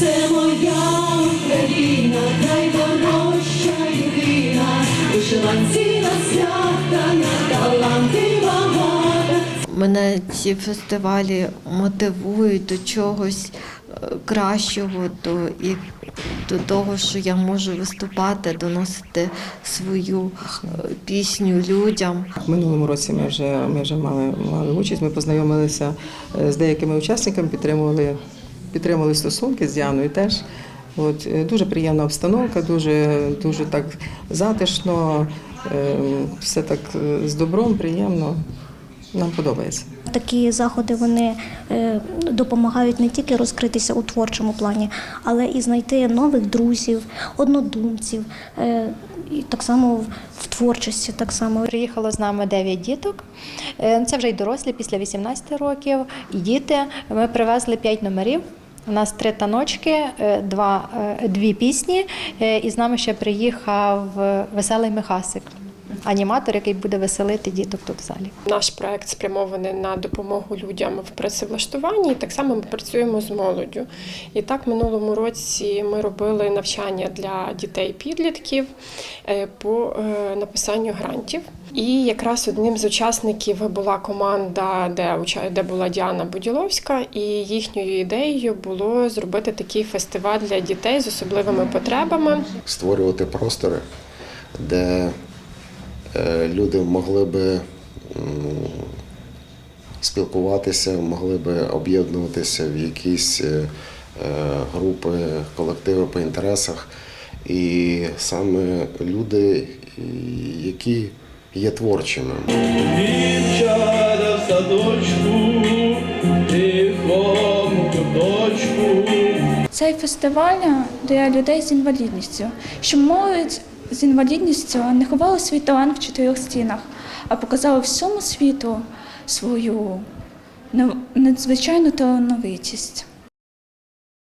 це моя Україна, найдорожча єдина, вишиванці на свята, я таланти багата. Мене ці фестивалі мотивують до чогось е, кращого, до, і до того, що я можу виступати, доносити свою е, пісню людям. Минулому році ми вже, ми вже мали, мали участь. Ми познайомилися е, з деякими учасниками, підтримували, підтримували стосунки з Діаною теж. От, е, дуже приємна обстановка, дуже, дуже так затишно, е, все так е, з добром, приємно. Нам подобається. Такі заходи вони допомагають не тільки розкритися у творчому плані, але і знайти нових друзів, однодумців, і так само в- творчості. Так само Приїхало з нами 9 діток. Це вже й дорослі після 18 років, і діти. Ми привезли 5 номерів. У нас три таночки, е, два, е, дві пісні, е, і з нами ще приїхав веселий Михасик, аніматор, який буде веселити діток тут в залі. Наш проект спрямований на допомогу людям в працевлаштуванні. І так само ми працюємо з молоддю. І так, минулому році ми робили навчання для дітей-підлітків е, по е, написанню грантів. І якраз одним з учасників була команда, де де була Діана Буділовська, і їхньою ідеєю було зробити такий фестиваль для дітей з особливими потребами. створювати простори, де люди могли би спілкуватися, могли би об'єднуватися в якісь е, е, групи, колективи по інтересах. І саме люди, які є творчими. Дівчата в садочку, тихому куточку. Цей фестиваль для людей з інвалідністю, щоб молодь з інвалідністю не ховала свій талант в чотирьох стінах, а показала всьому світу свою надзвичайну талановитість.